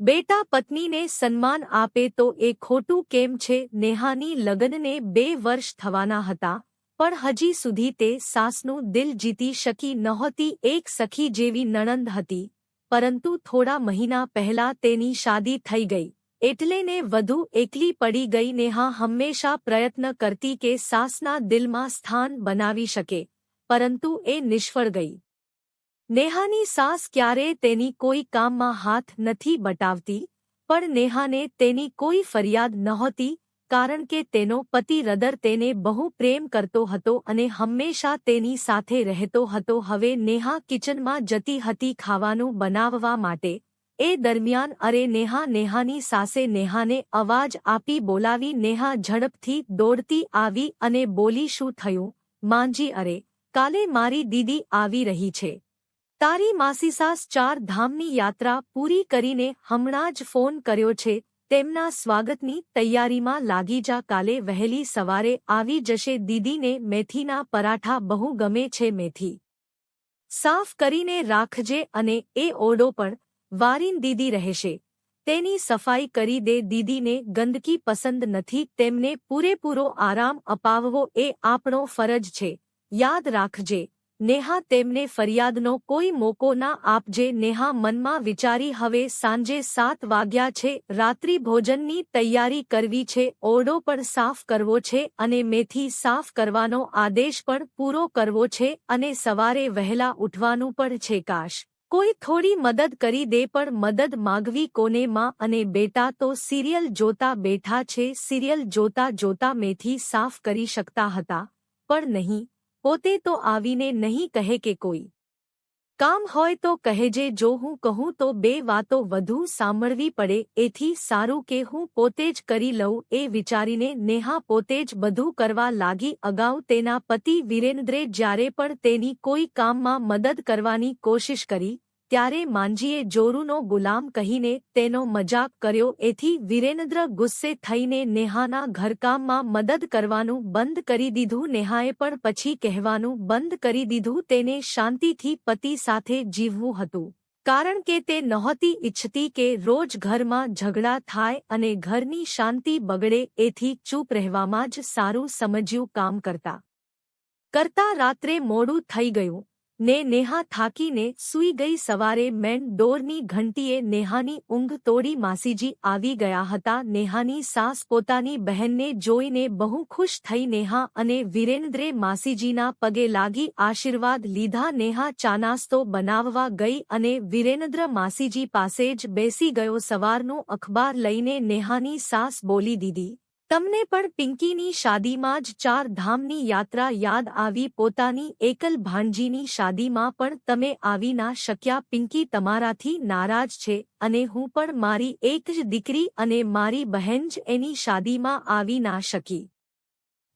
બેટા પત્નીને સન્માન આપે તો એ ખોટું કેમ છે? નેહાની લગ્નને બે વર્ષ થવાના હતા, પણ હજી સુધી તે સાસનું દિલ જીતી શકી નહોતી, એક સખી જેવી નણંદ હતી. પરંતુ થોડા મહિના પહેલા તેની શાદી થઈ ગઈ, એટલે ને વધુ એકલી પડી ગઈ. નેહા હંમેશા પ્રયત્ન કરતી કે સાસના દિલમાં સ્થાન બનાવી શકે, પરંતુ એ નિષ્ફળ ગઈ. નેહાની સાસ ક્યારે તેની કોઈ કામમાં હાથ નથી બટાવતી, પણ નેહાને તેની કોઈ ફરિયાદ નહોતી, કારણ કે તેનો પતિ રદર તેને બહુ પ્રેમ કરતો હતો અને હંમેશા તેની સાથે રહેતો હતો. હવે નેહા કિચનમાં જતી હતી ખાવાનું બનાવવા માટે. એ દરમિયાન અરે નેહા, નેહાની સાસે નેહાને અવાજ આપી બોલાવી. નેહા ઝડપથી દોડતી આવી અને બોલી, શું થયું? માંજી અરે, કાલે મારી દીદી આવી રહી છે. તારી માસીસાસ ચાર ધામની યાત્રા પૂરી કરીને હમણાં જ ફોન કર્યો છે, તેમના સ્વાગતની તૈયારીમાં લાગી જા કાલે વહેલી સવારે આવી જશે દીદીને મેથીના પરાઠા બહુ ગમે છે મેથી. સાફ કરીને રાખજે અને એ ઓડો પણ વારીન દીદી રહેશે. તેની સફાઈ કરી દે દીદીને ગંદકી પસંદ નથી, તેમને પૂરેપૂરો આરામ અપાવવો એ આપણો ફરજ છે. યાદ રાખજે નેહા તેમને ફરિયાદનો કોઈ મોકો ના આપજે નેહા મનમાં વિચારી હવે સાંજે સાત વાગ્યા છે, રાત્રિ ભોજનની તૈયારી કરવી છે, ઓરડો પણ સાફ કરવો છે અને મેથી સાફ કરવાનો આદેશ પણ પૂરો કરવો છે અને સવારે વહેલા ઉઠવાનું પણ છે કાશ. કોઈ થોડી મદદ કરી દે પણ મદદ માગવી કોને માં અને બેટા તો સિરિયલ જોતા બેઠા છે, સિરિયલ જોતા જોતા મેથી સાફ કરી શકતા હતા. પણ નહીં. પોતે તો આવીને નહીં કહે કે કોઈ. કામ હોય તો કહેજે જો હું કહું તો બે વાતો વધુ સાંભળવી પડે, એથી સારું કે હું પોતે જ કરી લઉં, એ વિચારીને નેહા પોતે જ બધું કરવા લાગી અગાઉ તેના પતિ વિરેન્દ્રે જ્યારે પણ તેની કોઈ કામમાં મદદ કરવાની કોશિશ કરી ત્યારે માંજીએ જોરુનો ગુલામ કહીને તેનો મજાક કર્યો, એથી વિરેન્દ્ર ગુસ્સે થઈને નેહાના ઘરકામમાં મદદ કરવાનું બંધ કરી દીધું, નેહાએ પણ પછી કહેવાનું બંધ કરી દીધું, તેને શાંતિથી પતિ સાથે જીવવું હતું. કારણ કે તે નહોતી ઇચ્છતી કે રોજ ઘરમાં ઝઘડા થાય અને ઘરની શાંતિ બગડે, એથી ચૂપ રહેવામાં જ સારું સમજ્યું કામ કરતા. કરતા રાત્રે મોડું થઈ ગયું. ને નેહા થાકીને સૂઈ ગઈ સવારે મેન ડોરની ઘંટીએ નેહાની ઊંઘ તોડી માસીજી આવી ગયા હતા. નેહાની સાસ પોતાની બહેનને જોઈને બહુ ખુશ થઈ નેહા અને વિરેન્દ્રે માસીજીના પગે લાગી આશીર્વાદ લીધા. નેહા ચાનાસ્તો બનાવવા ગઈ અને વિરેન્દ્ર માસીજી પાસે જ બેસી ગયો. સવારનું અખબાર લઈને નેહાની સાસ બોલી દીધી તમને પણ પિંકીની શાદીમાં જ ચાર ધામની યાત્રા યાદ આવી, પોતાની એકલ ભાણજીની શાદીમાં પણ તમે આવી ના શક્યા. પિંકી તમારાથી નારાજ છે અને હું પણ મારી એક જ દીકરી અને મારી બહેન જ એની શાદીમાં આવી ના શકી.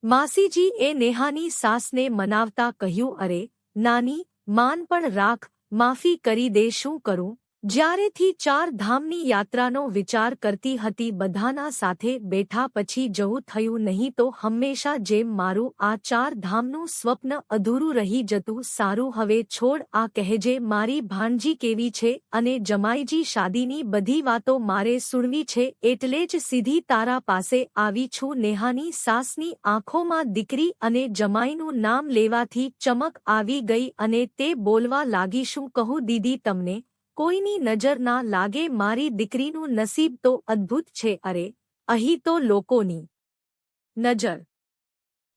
માસીજી એ નેહાની સાસને મનાવતા કહ્યું, અરે, નાની, માન પણ રાખ, માફી કરી દે, શું કરું? જ્યારેથી ચાર ધામની યાત્રાનો વિચાર કરતી હતી, બધાના સાથે બેઠા પછી જવું થયું નહીં તો હંમેશા જેમ મારું આ ચાર ધામનું સ્વપ્ન અધૂરું રહી જતું, સારું હવે છોડ આ કહેજે, મારી ભાણજી કેવી છે અને જમાઈજી શાદીની બધી વાતો મારે સુણવી છે, એટલે જ સીધી તારા પાસે આવી છું, નેહાની સાસની આંખોમાં દીકરી અને જમાઈનું નામ લેવાથી ચમક આવી ગઈ અને તે બોલવા લાગીશું કહું દીદી તમને? કોઈની નજર ના લાગે મારી દીકરીનું નસીબ તો અદ્ભુત છે, અરે, અહીં તો લોકોની નજર.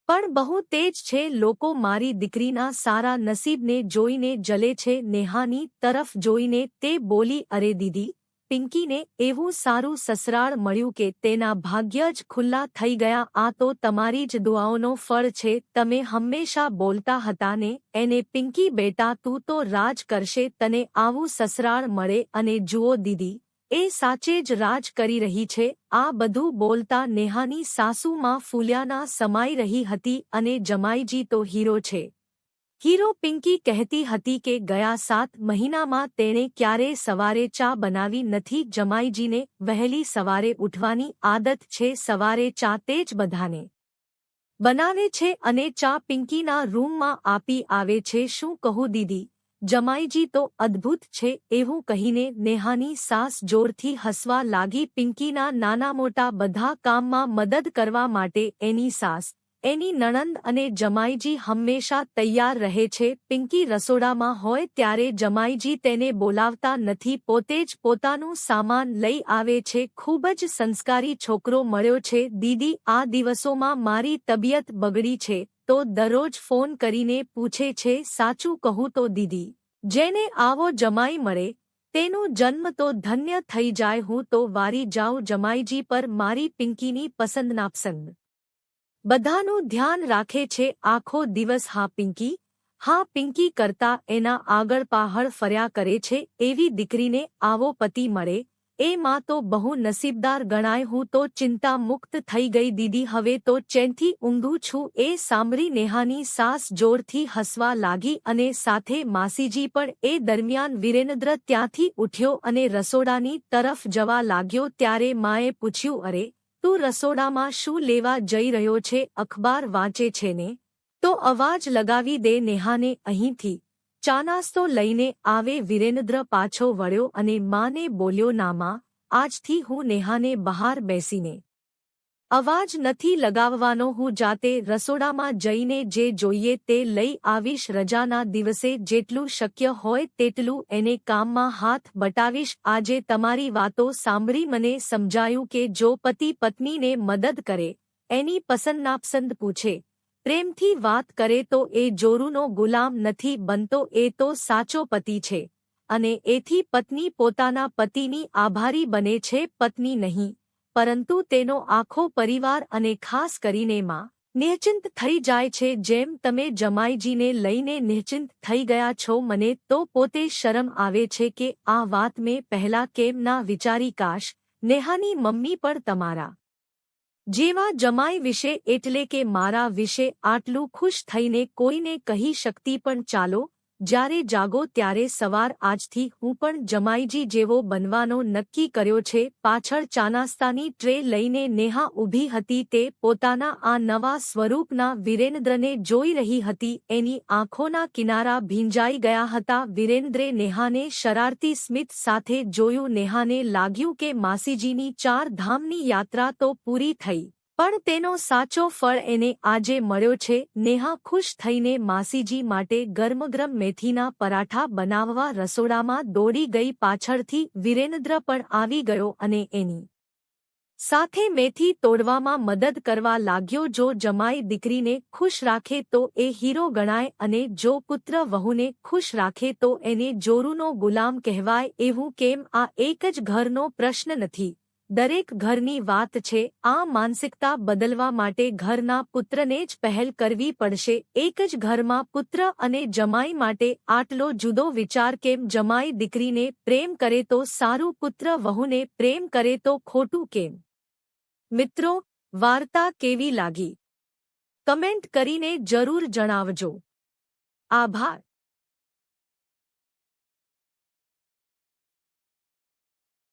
પણ બહુ તેજ છે, લોકો મારી દીકરીના સારા નસીબને જોઈને જલે છે, નેહાની તરફ જોઈને તે બોલી, અરે દીદી પિંકીને એવું સારું સસરાળ મળ્યું કે તેના ભાગ્ય જ ખુલ્લા થઈ ગયા, આ તો તમારી જ દુઆઓનો ફળ છે, તમે હંમેશા બોલતા હતા ને, એને પિંકી બેટા તું તો રાજ કરશે, તને આવું સસરાળ મળે અને જુઓ દીદી, એ સાચે જ રાજ કરી રહી છે. આ બધું બોલતા નેહાની સાસુમાં ફૂલ્યાના સમાઈ રહી હતી અને જમાઈજી તો હીરો છે. હીરો પિંકી કહેતી હતી કે ગયા સાત મહિનામાં તેણે ક્યારેય સવારે ચા બનાવી નથી, જમાઈજીને વહેલી સવારે ઉઠવાની આદત છે, સવારે ચા તે જ બધાને બનાવે છે અને ચા પિંકીના રૂમમાં આપી આવે છે. શું કહું દીદી? જમાઈજી તો અદ્ભુત છે, એવું કહીને નેહાની સાસ જોરથી હસવા લાગી. પિંકીના નાના મોટા બધા કામમાં મદદ કરવા માટે એની સાસ એની નણંદ અને જમાઈજી હંમેશા તૈયાર રહે છે. પિંકી રસોડામાં હોય ત્યારે જમાઈજી તેને બોલાવતા નથી. પોતે જ પોતાનું સામાન લઈ આવે છે. ખૂબ જ સંસ્કારી છોકરો મળ્યો છે. દીદી, આ દિવસોમાં મારી તબિયત બગડી છે. તો દરરોજ ફોન કરીને પૂછે છે, સાચું કહું તો દીદી, જેને આવો જમાઈ મળે, તેનું જન્મ તો ધન્ય થઈ જાય. હું તો વારી જાઉં જમાઈજી પર મારી પિંકીની પસંદ નાપસંદ બધાનું ધ્યાન રાખે છે આખો દિવસ હા પિંકી હા પિંકી કરતા એના આગળ પાહળ ફર્યા કરે છે, એવી દીકરીને આવો પતિ મળે, એ માં તો બહુ નસીબદાર ગણાય, હું તો ચિંતા મુક્ત થઈ ગઈ દીદી, હવે તો ચેનથી ઊંઘું છું, એ સાંભળી નેહાની સાસ જોરથી હસવા લાગી અને સાથે માસીજી પણ એ દરમિયાન વિરેન્દ્ર ત્યાંથી ઉઠ્યો અને રસોડાની તરફ જવા લાગ્યો, ત્યારે માએ પૂછ્યું, અરે તું રસોડામાં શું લેવા જઈ રહ્યો છે? અખબાર વાંચે છે ને? તો અવાજ લગાવી દે નેહાને અહીંથી. ચાનાસ્તો લઈને આવે વિરેન્દ્ર પાછો વળ્યો અને માને બોલ્યો, નામાં, આજથી હું નેહાને બહાર બેસીને અવાજ નથી લગાવવાનો, હું જાતે રસોડામાં જઈને જે જોઈએ તે લઈ આવીશ, રજાના દિવસે જેટલું શક્ય હોય તેટલું એને કામમાં હાથ બટાવીશ. આજે તમારી વાતો સાંભળી મને સમજાયું કે જો પતિ પત્નીને મદદ કરે, એની પસંદ નાપસંદ પૂછે. પ્રેમથી વાત કરે તો એ જોરુનો ગુલામ નથી બનતો, એ તો સાચો પતિ છે. અને એથી પત્ની પોતાના પતિની આભારી બને છે, પત્ની નહીં. પરંતુ તેનો આખો પરિવાર અને ખાસ કરીને માં નિશ્ચિંત થઈ જાય છે જેમ તમે જમાઈજીને લઈને નિશ્ચિંત થઈ ગયા છો મને તો પોતે શરમ આવે છે કે આ વાત મેં પહેલા કેમ ના વિચારી કાશ, નેહાની મમ્મી પણ તમારા જેવા જમાઈ વિશે એટલે કે મારા વિશે આટલું ખુશ થઈને કોઈને કહી શકતી પણ ચાલો જ્યારે જાગો ત્યારે સવાર આજથી હું પણ જમાઈજી જેવો બનવાનો નક્કી કર્યો છે. પાછળ ચાનાસ્તાની ટ્રે લઈને નેહા ઊભી હતી તે પોતાના આ નવા સ્વરૂપના વિરેન્દ્રને જોઈ રહી હતી. એની આંખોના કિનારા ભીંજાઈ ગયા હતા. વિરેન્દ્રે નેહાને શરારતી સ્મિત સાથે જોયું. નેહાને લાગ્યું કે માસીજીની ચાર ધામની યાત્રા તો પૂરી થઈ. પણ તેનો સાચો ફળ એને આજે મળ્યો છે. નેહા ખુશ થઈને માસીજી માટે ગરમગરમ મેથીના પરાઠા બનાવવા રસોડામાં દોડી ગઈ પાછળથી વિરેન્દ્ર પણ આવી ગયો અને એની સાથે મેથી તોડવામાં મદદ કરવા લાગ્યો. જો જમાઈ દીકરીને ખુશ રાખે તો એ હીરો ગણાય અને જો પુત્ર વહુને ખુશ રાખે તો એને જોરુનો ગુલામ કહેવાય. એવું કેમ? આ એક જ ઘરનો પ્રશ્ન નથી. દરેક ઘરની વાત છે, આ માનસિકતા બદલવા માટે ઘરના પુત્રને જ પહેલ કરવી પડશે. એક જ ઘરમાં પુત્ર અને જમાઈ માટે આટલો જુદો વિચાર કેમ જમાઈ દીકરીને પ્રેમ કરે તો સારું પુત્ર વહુને પ્રેમ કરે તો ખોટું કેમ? મિત્રો, વાર્તા કેવી લાગી? કમેન્ટ કરીને જરૂર જણાવજો. આભાર.